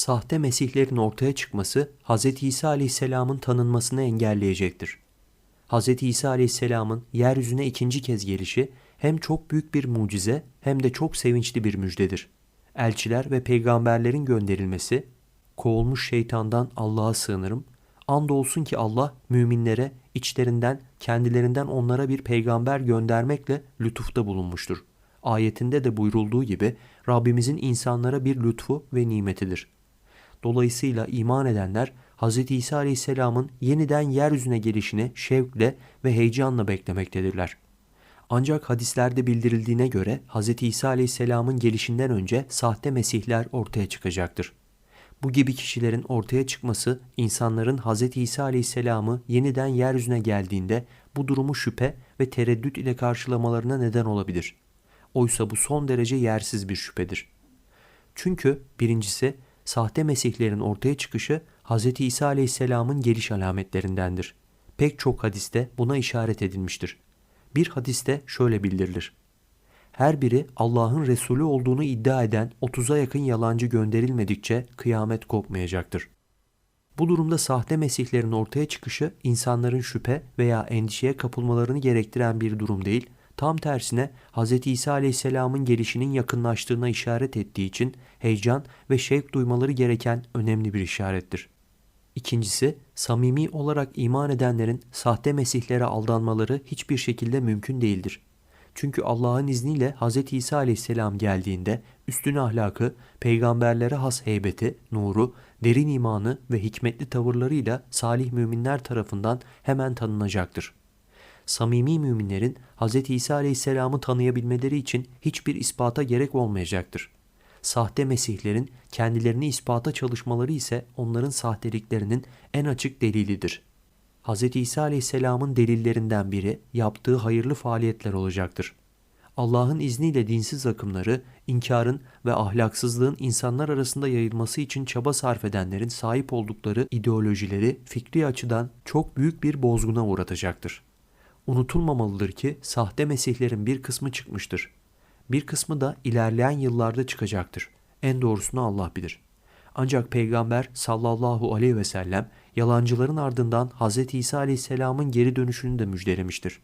sahte mesihlerin ortaya çıkması Hz. İsa aleyhisselamın tanınmasını engelleyecektir. Hz. İsa aleyhisselamın yeryüzüne ikinci kez gelişi hem çok büyük bir mucize hem de çok sevinçli bir müjdedir. Elçiler ve peygamberlerin gönderilmesi, kovulmuş şeytandan Allah'a sığınırım, andolsun ki Allah müminlere içlerinden kendilerinden onlara bir peygamber göndermekle lütufta bulunmuştur. Ayetinde de buyurulduğu gibi Rabbimizin insanlara bir lütfu ve nimetidir. Dolayısıyla iman edenler Hz. İsa Aleyhisselam'ın yeniden yeryüzüne gelişini şevkle ve heyecanla beklemektedirler. Ancak hadislerde bildirildiğine göre Hz. İsa Aleyhisselam'ın gelişinden önce sahte mesihler ortaya çıkacaktır. Bu gibi kişilerin ortaya çıkması insanların Hz. İsa Aleyhisselam'ı yeniden yeryüzüne geldiğinde bu durumu şüphe ve tereddüt ile karşılamalarına neden olabilir. Oysa bu son derece yersiz bir şüphedir. Çünkü birincisi sahte mesihlerin ortaya çıkışı Hz. İsa Aleyhisselam'ın geliş alametlerindendir. Pek çok hadiste buna işaret edilmiştir. Bir hadiste şöyle bildirilir. Her biri Allah'ın Resulü olduğunu iddia eden 30'a yakın yalancı gönderilmedikçe kıyamet kopmayacaktır. Bu durumda sahte mesihlerin ortaya çıkışı insanların şüphe veya endişeye kapılmalarını gerektiren bir durum değil, tam tersine Hz. İsa Aleyhisselam'ın gelişinin yakınlaştığına işaret ettiği için heyecan ve şevk duymaları gereken önemli bir işarettir. İkincisi, samimi olarak iman edenlerin sahte mesihlere aldanmaları hiçbir şekilde mümkün değildir. Çünkü Allah'ın izniyle Hz. İsa aleyhisselam geldiğinde üstün ahlakı, peygamberlere has heybeti, nuru, derin imanı ve hikmetli tavırlarıyla salih müminler tarafından hemen tanınacaktır. Samimi müminlerin Hz. İsa aleyhisselamı tanıyabilmeleri için hiçbir ispata gerek olmayacaktır. Sahte mesihlerin kendilerini ispata çalışmaları ise onların sahteliklerinin en açık delilidir. Hz. İsa aleyhisselamın delillerinden biri yaptığı hayırlı faaliyetler olacaktır. Allah'ın izniyle dinsiz akımları, inkarın ve ahlaksızlığın insanlar arasında yayılması için çaba sarf edenlerin sahip oldukları ideolojileri fikri açıdan çok büyük bir bozguna uğratacaktır. Unutulmamalıdır ki sahte mesihlerin bir kısmı çıkmıştır. Bir kısmı da ilerleyen yıllarda çıkacaktır. En doğrusunu Allah bilir. Ancak Peygamber sallallahu aleyhi ve sellem yalancıların ardından Hz. İsa aleyhisselamın geri dönüşünü de müjdelemiştir.